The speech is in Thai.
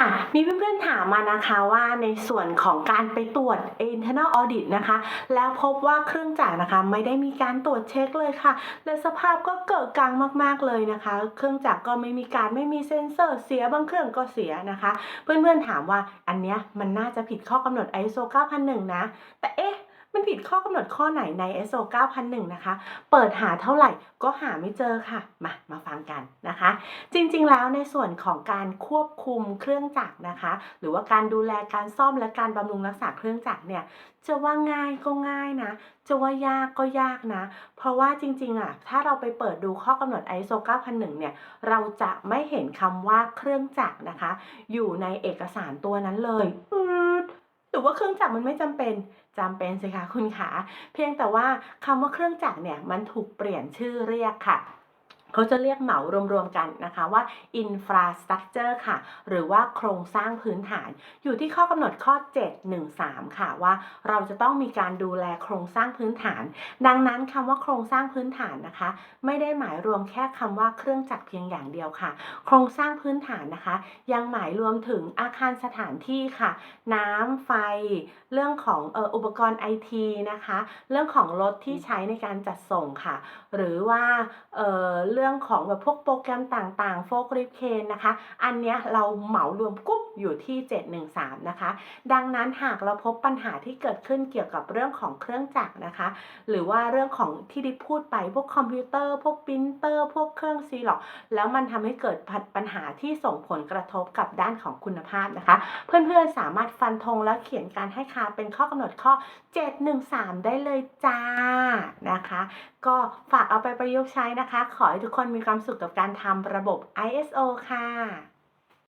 ค่ะ มีเพื่อนๆถามมานะคะว่าในส่วนของการไปตรวจ internal audit นะคะ แล้วพบว่าเครื่องจักรนะคะ ไม่ได้มีการตรวจเช็คเลยค่ะ และสภาพก็เกิดกังมากๆเลยนะคะ เครื่องจักรก็ไม่มีการไม่มีเซ็นเซอร์เสียบางเครื่องก็เสียนะคะ เพื่อนๆถามว่าอันเนี้ยมันน่าจะผิดข้อกำหนด ISO 9001 นะ แต่เอ๊ะ มันผิดข้อกำหนดข้อไหนใน ISO 9001 นะคะ เปิดหาเท่าไหร่ก็หาไม่เจอค่ะ มา มาฟังกันนะคะ จริงๆ แล้วในส่วนของการควบคุมเครื่องจักรนะคะ หรือว่าการดูแลการซ่อมและการบำรุงรักษาเครื่องจักรเนี่ย จะว่าง่ายก็ง่ายนะ จะว่ายากก็ยากนะ เพราะว่าจริงๆ อะ ถ้าเราไปเปิดดูข้อกำหนด ISO 9001 เนี่ย เราจะไม่เห็นคำว่าเครื่องจักรนะคะ อยู่ในเอกสารตัวนั้นเลย รือว่าเครื่องจักรมันไม่จำเป็นจำเป็นสิคะคุณขา เพียงแต่ว่าคำว่าเครื่องจักรเนี่ยมันถูกเปลี่ยนชื่อเรียกค่ะ เขาจะเรียกเหมารวมๆกันนะคะว่า infrastructure ค่ะ หรือว่าโครงสร้างพื้นฐาน อยู่ที่ข้อกำหนดข้อ 713 ค่ะว่า เราจะต้องมีการดูแลโครงสร้างพื้นฐาน ดังนั้นคำว่าโครงสร้างพื้นฐานนะคะ ไม่ได้หมายรวมแค่คำว่าเครื่องจักรเพียงอย่างเดียวค่ะ โครงสร้างพื้นฐานนะคะ ยังหมายรวมถึงอาคารสถานที่ค่ะ น้ำไฟ เรื่องของอออุปกรณ์ไอทีนะคะ เรื่องของรถที่ใช้ในการจัดส่งค่ะ หรือว่าเออเรื่องของแบบพวกโปรแกรมต่างๆโฟกริฟเคนนะคะ อันเนี้ยเราเหมารวมกุ๊บ อยู่ที่ 713 นะคะ ดังนั้นหากเราพบปัญหาที่เกิดขึ้นเกี่ยวกับเรื่องของเครื่องจักรนะคะ หรือว่าเรื่องของที่ดิพูดไปพวกคอมพิวเตอร์พวกปรินเตอร์พวกเครื่องซีล็อกแล้วมันทำให้เกิดปัญหาที่ส่งผลกระทบกับด้านของคุณภาพนะคะ เพื่อนๆสามารถฟันธงและเขียนการให้ค่าเป็นข้อกำหนดข้อ 713 ได้เลยจ้านะคะ ก็ฝากเอาไปประยุกต์ใช้นะคะ ขอให้ทุกคนมีความสุขกับการทำระบบ ISO ค่ะ